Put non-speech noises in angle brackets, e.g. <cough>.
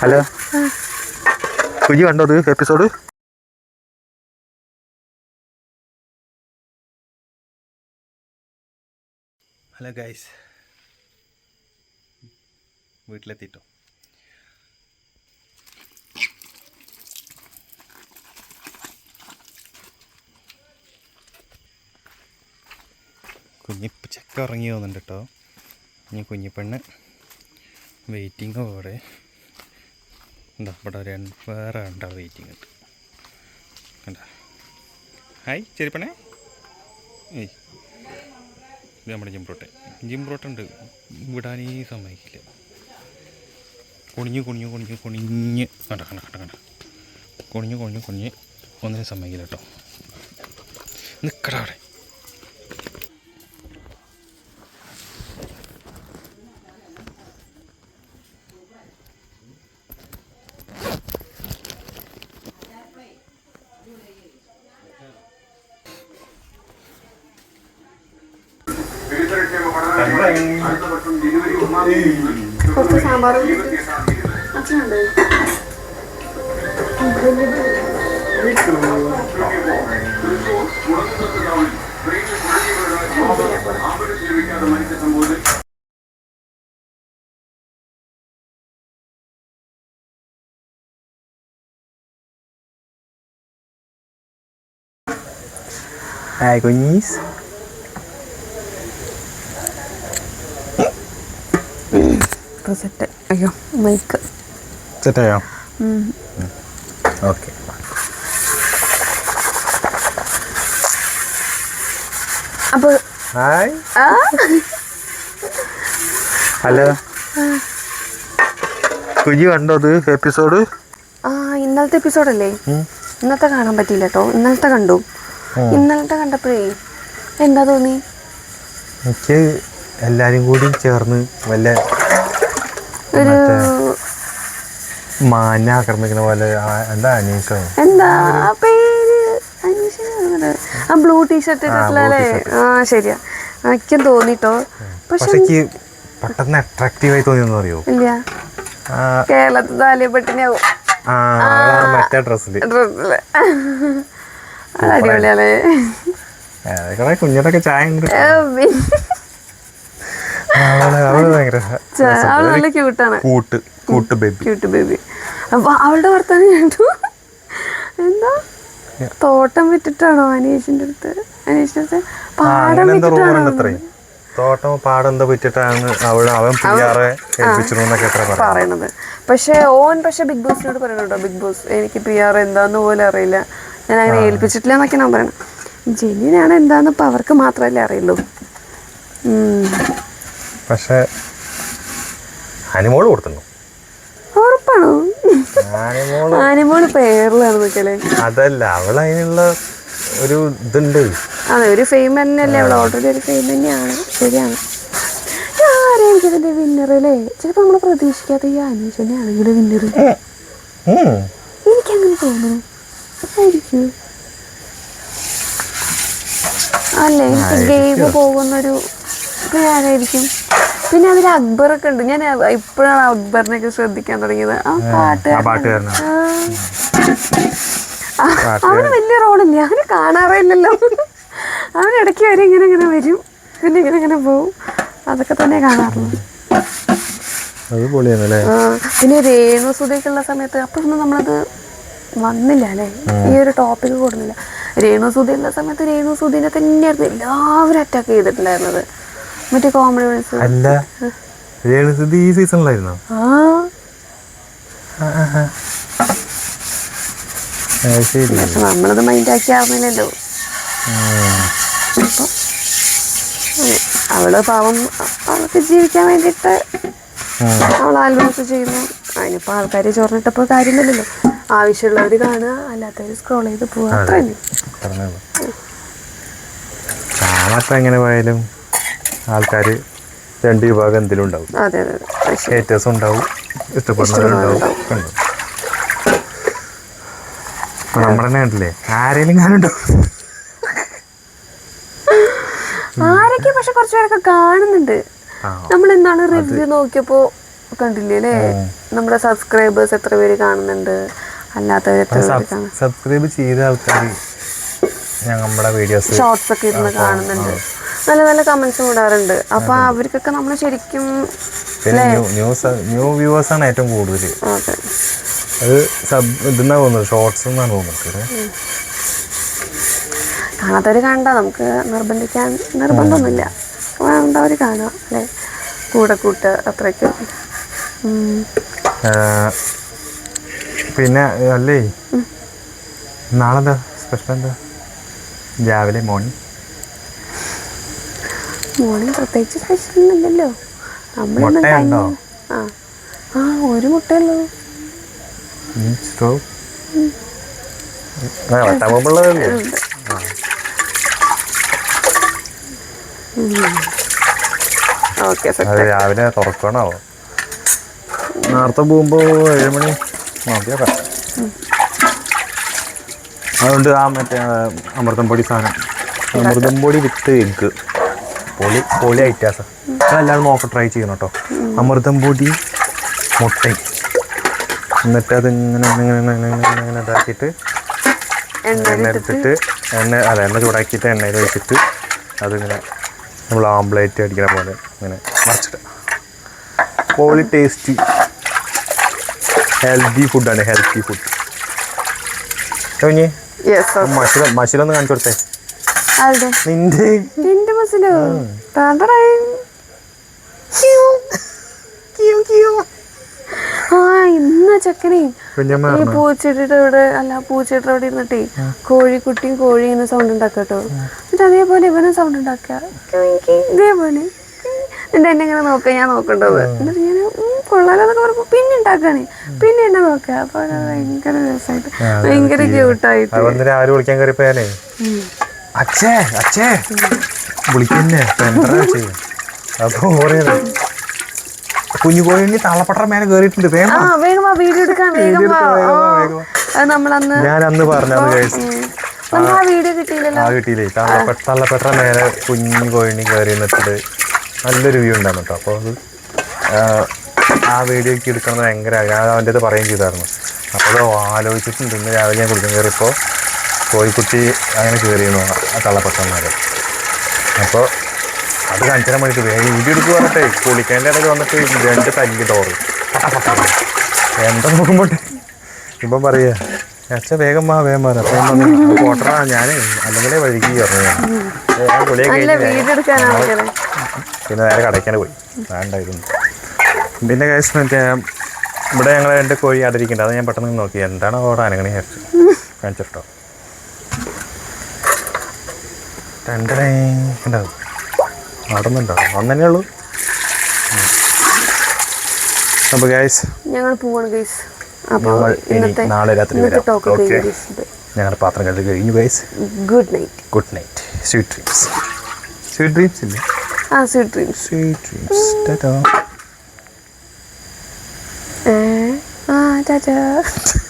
Hello. കുഞ്ഞു കണ്ടോ അത് എപ്പിസോഡ്? Hello guys. വീട്ടിലെത്തിട്ടോ. കുഞ്ഞി ചെക്ക ഇറങ്ങി പോകുന്നുണ്ട് കേട്ടോ ഇനി കുഞ്ഞിപ്പെണ്ണ്. വെയിറ്റിംഗ് അവിടെ എന്താ ഇവിടെ രണ്ട് വേറെ രണ്ടാൾ വെയിറ്റിംഗ് ഉണ്ട് ഹായ് ചെരിപ്പണേ. ഏയ് ഇത് നമ്മുടെ ജിംബ്രോട്ടെ ജിംബ്രോട്ടുണ്ട് വിടാനേ സമ്മതിക്കില്ല. കുണിഞ്ഞ് കുണിഞ്ഞ് കുണിഞ്ഞ് കുണിഞ്ഞ്. കണ്ട കണ്ട കണ്ട കണ്ട. കുണിഞ്ഞ് കുണിഞ്ഞ് കുണിഞ്ഞ്. ഒന്നിനും സമ്മതിക്കില്ല കേട്ടോ. നിൽക്കടാ അവിടെ. കുറച്ച് സാമ്പാറും. അച്ഛനുണ്ട് ഹായ് കുഞ്ഞീസ് സെറ്റ് അയ്യോ മൈക്ക് സെറ്റായോ ഓക്കെ അപ്പോൾ ഹായ് ഹലോ കുഞ്ഞു കണ്ടോ അത് എപ്പിസോഡ് ആ ഇന്നലത്തെ എപ്പിസോഡല്ലേ ഇന്നത്തെ കാണാൻ പറ്റിയില്ല കേട്ടോ. ഇന്നലത്തെ കണ്ടു. ഇന്നലത്തെ കണ്ടപ്പോഴേ എന്താ തോന്നി? എനിക്ക് എല്ലാരും കൂടി ചേർന്ന് വല്ല ഒരു മാന ആക്രമിക്കുന്ന പോലെ എന്താ അനീഷോ? എന്താ പേര് അനീഷ ആ ബ്ലൂ ടീഷർട്ട് ഇട്ടിട്ടില്ലേ ആ ശരിയാ. എനിക്കും തോന്നിട്ടോ. പക്ഷെ പെട്ടെന്ന് അട്രാക്റ്റീവ് ആയി തോന്നിയെന്ന് അറിയോ? ഇല്ല. കേരളത്തിൽ താലിയപ്പെട്ടിനാവും മറ്റേ ഡ്രസ്സിൽ ഡ്രസ്സിൽ അടിപൊളിയാണേ കുഞ്ഞിട്ടൊക്കെ ചായ ഉണ്ട് അവൾ നല്ല ക്യൂട്ടാണ് കൂട്ട് കൂട്ട് ബേബി ക്യൂട്ട് ബേബി അപ്പൊ അവളുടെ വർത്താനം കേട്ടു. എന്താ? തോട്ടം വിറ്റിട്ടാണോ അനീഷിന്റെ അടുത്ത്? അനീഷിന്റെ അടുത്ത് പാടം വിറ്റിട്ടാണോ തോട്ടം പാടം എന്താ പറ്റിയിട്ടാണ് അവൾ അവൻ പിയാറെ പറയണത്. പക്ഷെ ഓൻ പക്ഷെ ബിഗ് ബോസിനോട് പറയണുണ്ടോ ബിഗ് ബോസ് എനിക്ക് പി ആർ എന്താന്ന് പോലും അറിയില്ല. ഞാൻ അങ്ങനെ ഏൽപ്പിച്ചിട്ടില്ല എന്നൊക്കെ ഞാൻ പറയണം ജെന്യനാണ് എന്താന്ന് ഇപ്പൊ അവർക്ക് മാത്രമല്ലേ അറിയുള്ളൂ. പക്ഷെ അനിമോൾ ഉറപ്പാണോ? അനിമോൾ ആനിമോൾ പേരിലാണ് നിൽക്കൽ അതല്ല അവൾ അതിനുള്ള ഒരു ഇതുണ്ട്. അതെ ഒരു ഫെയിം തന്നെയല്ലേ അവൾ ഓൾറെഡി ഒരു ഫെയിം തന്നെയാണ്. ശരിയാണ്. ഇതിന്റെ വിന്നർ അല്ലേ? ചിലപ്പോ നമ്മൾ പ്രതീക്ഷിക്കാത്ത ഈ വിന്നർ എനിക്ക് അങ്ങനെ തോന്നുന്നു. ആയിരിക്കും. അല്ലേ? ഗെയിം പോകുന്നൊരു ആരായിരിക്കും പിന്നെ അതിൽ അക്ബറൊക്കെ ഉണ്ട്. ഞാൻ ഇപ്പോഴാണ് അക്ബറിനെയൊക്കെ ശ്രദ്ധിക്കാൻ തുടങ്ങിയത്. ആ പാട്ട് അവന് വലിയ റോളില്ല. അവന് കാണാറേ ഇല്ലല്ലോ. അവൻ ഇടയ്ക്ക് വരെ ഇങ്ങനെ ഇങ്ങനെ വരും. പിന്നെ ഇങ്ങനെ ഇങ്ങനെ പോവും. അതൊക്കെ തന്നെ കാണാറുള്ളൂ. പിന്നെ രേണു സുധിക്കുള്ള സമയത്ത് അപ്പോഴൊന്നും നമ്മളത് വന്നില്ല അല്ലേ? ഈ ഒരു ടോപ്പിക് കൊടുന്നില്ല രേണു സുധയുള്ള ഉള്ള സമയത്ത് രേണു സുധീനെ തന്നെയായിരുന്നു എല്ലാവരും അറ്റാക്ക് ചെയ്തിട്ടുണ്ടായിരുന്നത്. മറ്റേ കോമഡി അല്ല. രേണുസുദ്ധി ഈ സീസണിലായിരുന്നോ? ശരി. പക്ഷെ നമ്മളത് മൈൻഡ് ആക്കി അറിഞ്ഞില്ലല്ലോ ഉം. അപ്പൊ അങ്ങനെ. അവൾ പാവം അവൾക്ക് ജീവിക്കാൻ വേണ്ടിയിട്ട്. അവൾ ആൽബംസ് ചെയ്യുന്നു. അതിനിപ്പോൾ ആൾക്കാർ ചൊറിഞ്ഞിട്ടപ്പോൾ കാര്യമില്ലല്ലോ. ആവശ്യമുള്ളവർ കാണുക അല്ലാത്തവർ സ്ക്രോൾ ചെയ്ത് പോവുക. അത്ര തന്നെ എങ്ങനെ പോയാലും ആൾക്കാർ രണ്ട് വിഭാഗം എന്തെങ്കിലും ഉണ്ടാവും. ഹേറ്റേഴ്സ് ഉണ്ടാവും ഇഷ്ടപ്പെടുന്നവരുണ്ടാവും ഇപ്പൊ നമ്മുടെ തന്നെ കണ്ടില്ലേ? ആരെങ്കിലും ഞാനുണ്ടാവും ആരൊക്കെ പക്ഷെ കുറച്ചു പേരൊക്കെ കാണുന്നുണ്ട്. നമ്മൾ എന്താണ് റിവ്യൂ നോക്കിയപ്പോ കണ്ടില്ലേ അല്ലേ? നമ്മുടെ സബ്സ്ക്രൈബേഴ്സ് എത്ര പേര് കാണുന്നുണ്ട്? അല്ലാത്തവർ എത്ര സബ്സ്ക്രൈബ് ചെയ്ത ആൾക്കാർ നമ്മുടെ വീഡിയോസ് ഷോർട്സ് ഒക്കെ ഇരുന്ന് കാണുന്നുണ്ട്. നല്ല നല്ല കമന്റ്സും ഇടാറുണ്ട് അപ്പൊ അവർക്കൊക്കെ നമ്മൾ ശരിക്കും ന്യൂ ന്യൂ വ്യൂവേഴ്സാണ് ഏറ്റവും കൂടുതൽ അത്. സബ് ഇതെന്നാ തോന്നുന്നത്? ഷോർട്സ് എന്നാണ് തോന്നുന്നത് നമുക്ക് നിർബന്ധിക്കാൻ നിർബന്ധമൊന്നുമില്ല. വേണ്ടവര് കാണാം അല്ലേ കൂടെ കൂട്ട് അത്രയ്ക്കും. പിന്നെ അല്ലേ? നാളെന്താ? സ്പെഷ്യൽ എന്താ? രാവിലെ മോർണിംഗ് മോർണിംഗ് പ്രത്യേകിച്ച് സ്പെഷ്യൽ ഒന്നുമില്ലല്ലോ നമ്മളൊന്നും മുട്ടയുണ്ടോ? ആ. ആ ഒരു മുട്ടയുള്ളൂ. രാവിലെ തുറക്കണോ നേരത്തെ പോകുമ്പോ ഏഴ് മണി നോക്കിയാ അതുകൊണ്ട് ആ മറ്റേ അമൃതം പൊടി സാധനം. അമൃതം പൊടി വിത്ത് എഗ്ഗ്. പൊളി പൊളി ഐറ്റാസ് നിങ്ങളെല്ലാവരും നോക്കി ട്രൈ ചെയ്യണം കേട്ടോ അമൃതം പൊടി മുട്ടയും എന്നിട്ട് അത് ഇങ്ങനെ ഇങ്ങനെ ഇങ്ങനെ ഇതാക്കിയിട്ട് എണ്ണ എടുത്തിട്ട് എണ്ണ അതെ എണ്ണ ചൂടാക്കിയിട്ട് എണ്ണയിൽ വെച്ചിട്ട് അതിങ്ങനെ നമ്മൾ ആംപ്ലേറ്റ് അടിക്കണ പോലെ ഇങ്ങനെ മറിച്ചിട്ട് പോളി ടേസ്റ്റി ഹെൽത്തി ഫുഡാണ് ഹെൽത്തി ഫുഡ് മഷില മഷിലൊന്ന് കാണിച്ചു കൊടുത്തേ. നിന്റെ ബസ്സിലോ ആ. ഇന്ന് ചെക്കനെ ഈ പൂച്ചയുടെ ഇവിടെ അല്ല പൂച്ചയുടെ അവിടെ ഇരുന്നിട്ടേ കോഴിക്കുട്ടിയും കോഴിയും ഇന്ന് സൗണ്ട് ഉണ്ടാക്കട്ടോ എന്നിട്ട് അതേപോലെ ഇവനും സൗണ്ട് ഉണ്ടാക്കുക. ഇതേപോലെ എന്നിട്ട് എന്നെ ഇങ്ങനെ നോക്കുക ഞാൻ നോക്കണ്ടത്. എന്നിട്ട് ഞാൻ കൊള്ളാലോന്നൊക്കെ പറയുമ്പോ പിന്നെ ഉണ്ടാക്കാണ് പിന്നെ എന്നെ നോക്കുക. അപ്പൊ ഭയങ്കര രസമായിട്ട് ഭയങ്കര ക്യൂട്ടായിട്ട് രാവിലെ വിളിക്കാൻ അച്ഛേ അച്ഛേ. വിളിക്കുന്നേ. എന്താ <laughs> ചെയ്യും? അപ്പൊ പറയുന്നത് കുഞ്ഞു കോഴി തള്ളപ്പട്ടറ മേലെ കേറിയിട്ടുണ്ട്. ഞാൻ അന്ന് പറഞ്ഞത് ആ കിട്ടിയില്ലേ? തള്ളപ്പെ തള്ളപ്പെട്ട മേലെ കുഞ്ഞു കയറി നിന്നിട്ട് നല്ലൊരു വ്യൂ ഉണ്ടായിരുന്നു കേട്ടോ അപ്പോൾ അത് ആ, വീഡിയോ ഒക്കെ എടുക്കണം ഭയങ്കര. ഞാൻ അവന്റെ അത് പറയുകയും ചെയ്തായിരുന്നു. അപ്പോൾ അത് ആലോചിച്ചിട്ടുണ്ട്. ഇന്ന് രാവിലെ ഞാൻ കുടിക്കാൻ കയറിയപ്പോൾ കോഴിക്കുട്ടി അങ്ങനെ കയറിയിരുന്നു ആ തള്ളപ്പെട്ടന്മാരെ അപ്പോൾ അത് കാണിച്ചാൽ മണിക്ക് വേഗം വീഡിയോ എടുക്കുക പറഞ്ഞിട്ടേ കുളിക്കേന്റെ ഇടയിൽ വന്നിട്ട് രണ്ട് തല്ലി ഡോറ് എന്താ നോക്കുമ്പോൾ ഇപ്പം പറയുക അച്ഛ വേഗം മാ വേഗം മാറി അപ്പം കോട്ടറാ ഞാൻ അല്ലെങ്കിലേ വഴുകി പറഞ്ഞു പിന്നെ നേരെ കടയ്ക്കാണ് പോയി. വേണ്ടായിരുന്നു പിന്നെ കേസ് മറ്റേ ഇവിടെ ഞങ്ങൾ രണ്ട് കോഴി അടരിക്കുന്നുണ്ട് അത് ഞാൻ പെട്ടെന്ന് നോക്കി. എന്താണ് ഓടാനങ്ങനെ വിചാരിച്ചു കാണിച്ചിട്ടോ? രണ്ടരേ ഉണ്ടാവും അവിടെ നിന്നുണ്ടോ ഒന്നെ ഉള്ളൂ അപ്പോൾ ഗൈസ് ഞങ്ങൾ പോവാണ് ഗൈസ് അപ്പോൾ ഞങ്ങൾ ഇനി നാളെ രാത്രി വരെ. കഴിഞ്ഞു ഞങ്ങളുടെ പാത്രം കഴുകി കഴിഞ്ഞു guys good night good night sweet dreams sweet dreams ഇല്ലേ? ആ sweet dreams sweet dreams Tata ആ ചാച്ചാ <laughs>